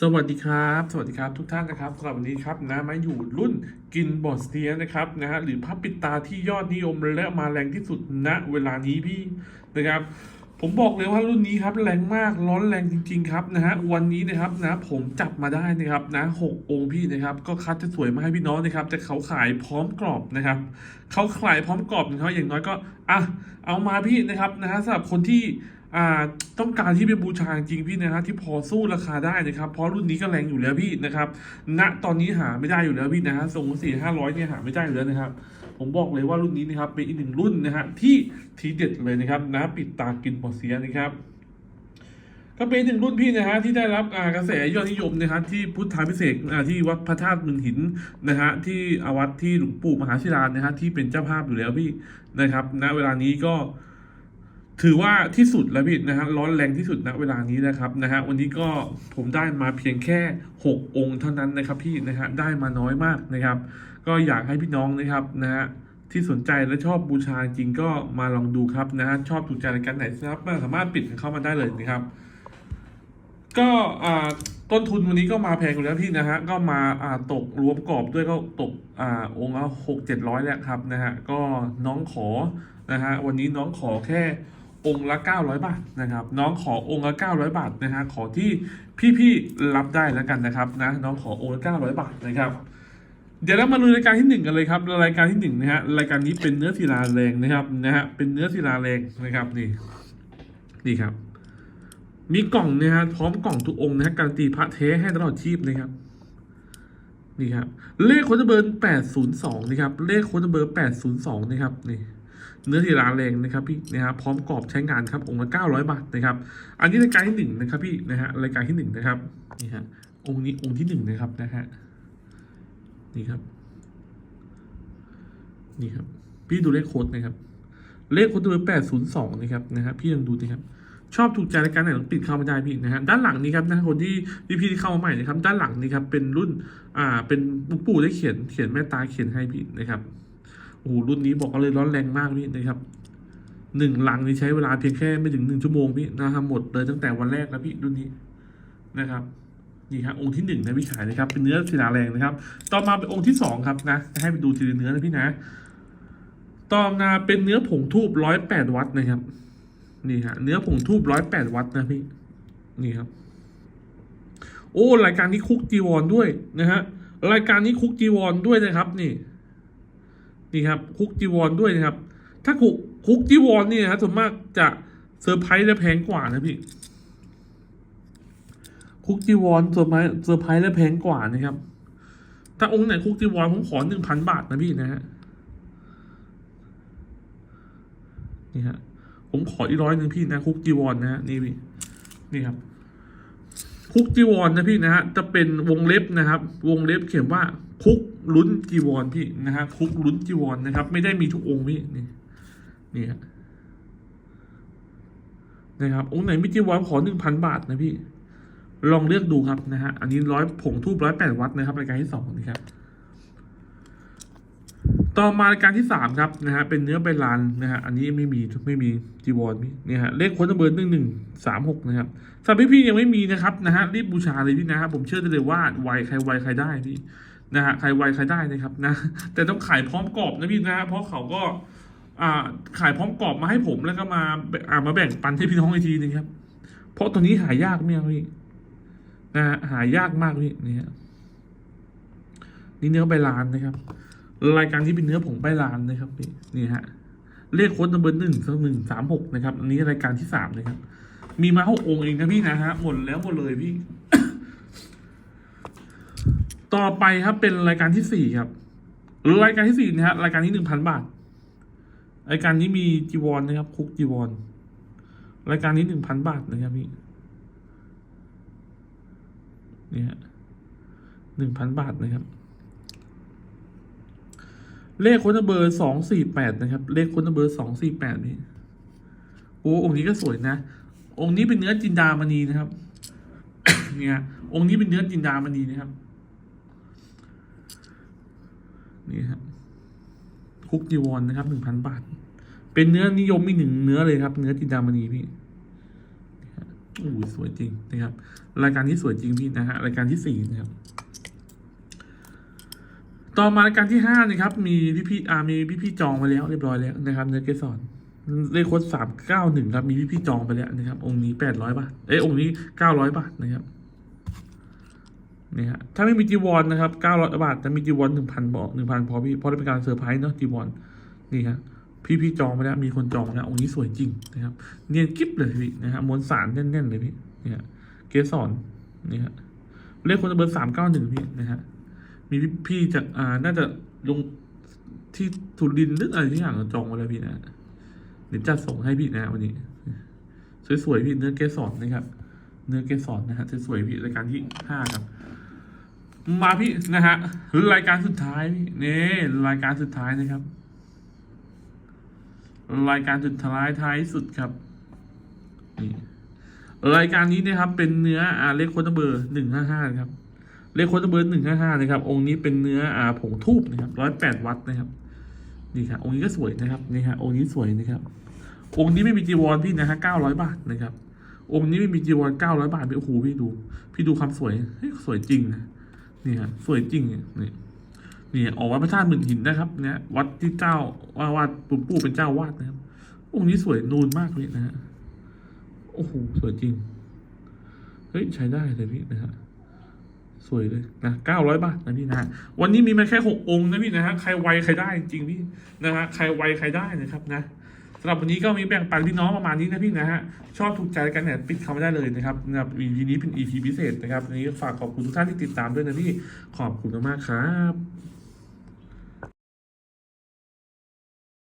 สวัสดีครับ สวัสดีครับทุกท่านนะครับสำหรับวันนี้ครับนะมาอยู่รุ่นกินบอสเตียนะครับนะฮะหรือพับปิดตาที่ยอดนิยมและมาแรงที่สุดณเวลานี้พี่นะครับ ผมบอกเลยว่ารุ่นนี้ครับแรงมากร้อนแรงจริง ๆ ครับนะฮะวันนี้นะครับนะผมจับมาได้นะครับนะหกองค์พี่นะครับก็คัดจะสวยมาให้พี่น้องนะครับแต่เขาขายพร้อมกรอบนะครับเขาขายพร้อมกรอบนะครับอย่างน้อยก็อะเอามาพี่นะครับนะฮะสำหรับคนที่อ่าต้องการที่เป็นบูชาจริงพี่นะฮะที่พอสู้ราคาได้นะครับ เพราะรุ่นนี้ก็แรงอยู่แล้วพี่นะครับณตอนนี้หาไม่ได้อยู่แล้วพี่นะฮะส่งสี่ห้าร้อยเนี่ยหาไม่ได้อยู่แล้วนะครับ ผมบอกเลยว่ารุ่นนี้นะครับเป็นอีกหนึ่งรุ่นนะฮะที่ทีเด็ดเลยนะครับนะปิดตากินปอเซียนะครับก็เป็นหนึ่งรุ่นพี่นะฮะที่ได้รับกระแสยอดนิยมนะฮะที่พุทธาพิเศษที่วัดพระธาตุมึงหินนะฮะที่อาวัดที่หลวงปู่มหาศิลานะฮะที่เป็นเจ้าภาพอยู่แล้วพี่นะครับณเวลานี้ก็ถือว่าที่สุดแล้วพี่นะฮะร้อนแรงที่สุดณเวลานี้นะครับนะฮะวันนี้ก็ผมได้มาเพียงแค่ 6 องค์เท่านั้นนะครับพี่นะฮะได้มาน้อยมากนะครับ ก็อยากให้พี่น้องนะครับนะฮะที่สนใจและชอบบูชาจริงก็มาลองดูครับนะฮะชอบถูกใจรายการไหนนะครับสามารถปิดเข้ามาได้เลยนะครับ ก็อ่าต้นทุนวันนี้ก็มาแพงอยู่แล้วพี่นะฮะก็มาอ่าตกรวมกรอบด้วยก็ตกอ่าองค์ละหกเจ็ดร้อยแล้วครับนะฮะก็น้องขอนะฮะวันนี้น้องขอแค่องค์ละเก้าร้อยบาทนะครับ น้องขอองค์ละเก้าร้อยบาทนะฮะขอที่พี่ๆรับได้แล้วกันนะครับนะน้องขอองค์ละเก้าร้อยบาทนะครับ เดี๋ยวเรามาดูรายการที่หนึ่งกันเลยครับรายการที่หนึ่งนะฮะรายการนี้เป็นเนื้อศิลาแรงนะครับนะฮะเป็นเนื้อศิลาแรงนะครับนี่นี่ครับ มีกล่องนะฮะพร้อมกล่องทุกองค์นะฮะการันตีพระเทให้ตลอดชีพนะครับนี่ครับเลขโค้ดเบอร์แปดศูนย์สองนะครับเลขโค้ดเบอร์แปดศูนย์สองนะครับนี่เนื้อที่ร้านแรงนะครับพี่นะครับพร้อมกรอบใช้งานครับองค์ละเก้าร้อยบาทนะครับ อันนี้รายการที่หนึ่งนะครับพี่นะฮะรายการที่หนึ่งนะครับนี่ฮะองค์นี้องค์ที่หนึ่งนะครับนะฮะ นี่ครับ นี่ครับ พี่ดูเลขโค้ดนะครับ เลขโค้ดเบอร์แปดศูนย์สองนะครับนะฮะพี่ลองดูนะครับชอบถูกใจรายการไหนต้องปิดเข้ามาได้พี่นะฮะด้านหลังนี้ครับนะคนที่พี่พี่ที่เข้ามาใหม่นะครับ ด้านหลังนี้ครับเป็นรุ่นอ่าเป็นปู่ปู่ได้เขียนเขียนแม่ตาเขียนให้พี่นะครับโอ้โหรุ่นนี้บอกเลยร้อนแรงมากพี่นะครับหนึ่งหลังนี่ใช้เวลาเพียงแค่ไม่ถึงหนึ่งชั่วโมงพี่นะครับหมดเลยตั้งแต่วันแรกแล้วพี่รุ่นนี้นะครับ นี่ครับองค์ที่หนึ่งนะพี่ขายนะครับเป็นเนื้อศิลาแรงนะครับ ต่อมาเป็นองค์ที่สองครับนะให้ไปดูทีละเนื้อนะพี่นะ ต่อมาเป็นเนื้อผงทูบร้อยแปดวัตต์นะครับ นี่ฮะเนื้อผงทูบร้อยแปดวัตต์นะพี่นี่ครับ โอ้รายการนี้คุกจีวรด้วยนะฮะรายการนี้คุกจีวรด้วยนะครับ นี่ นี่ครับ คุกจีวรด้วยนะครับ ถ้าคุกคุกจีวรนี่นะฮะส่วนมากจะเซอร์ไพรส์และแพงกว่านะพี่ คุกจีวรเซอร์ไพรส์เซอร์ไพรส์และแพงกว่านะครับ ถ้าองค์ไหนคุกจีวอรผมขอหนึ่งพันบาทนะพี่นะฮะนี่ฮะผมขออีกร้อยหนึ่งพี่นะคุกจีวรนะฮะนี่พี่นี่ครับ คุกจีวรนนะพี่นะฮะจะเป็นวงเล็บนะครับ วงเล็บเขียนว่าคุกลุ้นจีวรพี่นะฮะคุกลุ้นจีวรนนะครับ ไม่ได้มีทุกองค์พี่นี่นี่ฮะนะครับองค์ไหนมีจีวอรขอหนึ่งพันบาทนะพี่ ลองเลือกดูครับนะฮะ อันนี้ร้อยผงทูบร้อยแปดวัตต์นะครับรายการที่สองนะครับ ต่อมารายการที่สามครับนะฮะเป็นเนื้อใบลานนะฮะอันนี้ไม่มีไม่มีจีวรพี่นี่ฮะเลขค้ดเบอร์หนึ่งหนึ่งสามหกนะครับสำหรับพี่ๆยังไม่มีนะครับนะฮะรีบบูชาเลยพี่นะฮะผมเชื่อได้เลยว่าไวใครไวใครได้พี่นะฮะใครไวใครได้นะครับนะ แต่ต้องขายพร้อมกรอบนะพี่นะฮะเพราะเขาก็อ่าขายพร้อมกรอบมาให้ผมแล้วก็มาอ่ามาแบ่งปันให้พี่น้องอีกทีนึงครับ เพราะตัวนี้หายากมากพี่ นะฮะหายากมากพี่นี่ฮะนี่เนื้อใบลานนะครับ รายการที่เป็นเนื้อผงใบลานนะครับพี่นี่ฮะเลขโค้ดนัมเบอร์หนึ่งสองหนึ่งสามหกนะครับ อันนี้รายการที่สามนะครับ มีมาหกองค์เองนะพี่นะฮะหมดแล้วหมดเลยพี่ ต่อไปครับเป็นรายการที่สี่ครับรายการที่สี่นะฮะรายการที่หนึ่งพันบาทรายการนี้มีจีวรนะครับ คุกจีวรรายการนี้หนึ่งพันบาทนะครับพี่ นี่ฮะหนึ่งพันบาทนะครับ เลขค้ดเบอร์สองสี่แปดนะครับ เลขค้ดเบอร์สองสี่แปดนี่โอ้องค์นี้ก็สวยนะ องค์นี้เป็นเนื้อจินดามณีนะครับ เนี่ย องค์นี้เป็นเนื้อจินดามณีนะครับ นี่ครับคุกจีวรนนะครับหนึ่งพันบาท เป็นเนื้อนิยมอีกหนึ่งเนื้อเลยครับ เนื้อจินดามณีพี่ อ้สวยจริงนะครับ รายการนี้สวยจริงพี่นะฮะรายการที่สี่นะครับ ต่อมารายการที่ห้านะครับ มีพี่พี่อ่ามีพี่พี่จองไปแล้วเรียบร้อยแล้วนะครับเนื้อเกสรเลขโค้ดสามเก้าหนึ่งครับมีพี่พี่จองไปแล้วนะครับ องค์นี้แปดร้อยบาทเอ้ยองค์นี้เก้าร้อยบาทนะครับนี่ฮะถ้าไม่มีจีวรนนะครับเก้าร้อยบาทแต่มีจีวรหนึ่งพันบอกหนึ่งพันพอพี่พราะได้เป็นการเซอร์ไพรส์เนาะจีวรนี่ครับ พี่พี่ๆจองไปแล้วมีคนจองแล้วองค์นี้สวยจริงนะครับ เนียนกิ๊บเลยพี่นะฮะมวลสารแน่นๆเลยพี่เนี่ยเกสรนี่ฮะเลขคนเบอร์สามเก้าหนึ่งพี่นะฮะมีพี่จากอ่าน่าจะลงที่ทุรินหรืออะไรที่อย่างจองมาแล้วพี่นะเดี๋ยวจัดส่งให้พี่นะวันนี้ สวยๆพี่เนื้อเกสรนะครับ เนื้อเกสรนะฮะสวยๆพี่รายการที่ห้าครับมาพี่นะฮะรายการสุดท้ายนี่รายการสุดท้ายนะครับ รายการสุดท้ายท้ายสุดครับนี่รายการนี้นะครับ เป็นเนื้ออาเลขโคตเบอร์หนึ่งห้าห้าครับ เลขโคตเบอร์หนึ่งห้าห้านะครับ องค์นี้เป็นเนื้ออาผงทูบนะครับร้อยแปดวัตต์นะครับ นี่ครับองค์นี้ก็สวยนะครับนี่ฮะองค์นี้สวยนะครับ องค์นี้ไม่มีจีวรพี่นะฮะเก้าร้อยบาทนะครับ องค์นี้ไม่มีจีวรเก้าร้อยบาทพี่โอ้โหพี่ดู พี่ดูความสวยเฮ้ยสวยจริงนะนี่ฮะสวยจริงเนี่ย นี่นี่ออกวัดพระธาตุหมื่นหินนะครับเนี่ยวัดที่เจ้าว่าวาดปู่ปู่เป็นเจ้าวาดนะครับองค์นี้สวยนูนมากเลยนะฮะโอ้โหสวยจริงเฮ้ยใช้ได้เลยพี่นะฮะสวยเลยนะเก้าร้อยบาทนะพี่นะฮะวันนี้มีมาแค่หกองค์นะพี่นะฮะใครไวใครได้จริงพี่นะฮะใครไวใครได้นะครับนะสำหรับวันนี้ก็มีแบ่งปันพี่น้องประมาณนี้นะพี่นะฮะชอบถูกใจกันเนี่ยปิดคำไม่ได้เลยนะครับนะครับ EP นี้เป็น EP พิเศษนะครับวันนี้ฝากขอบคุณทุกท่านที่ติดตามด้วยนะพี่ขอบคุณมากๆครับ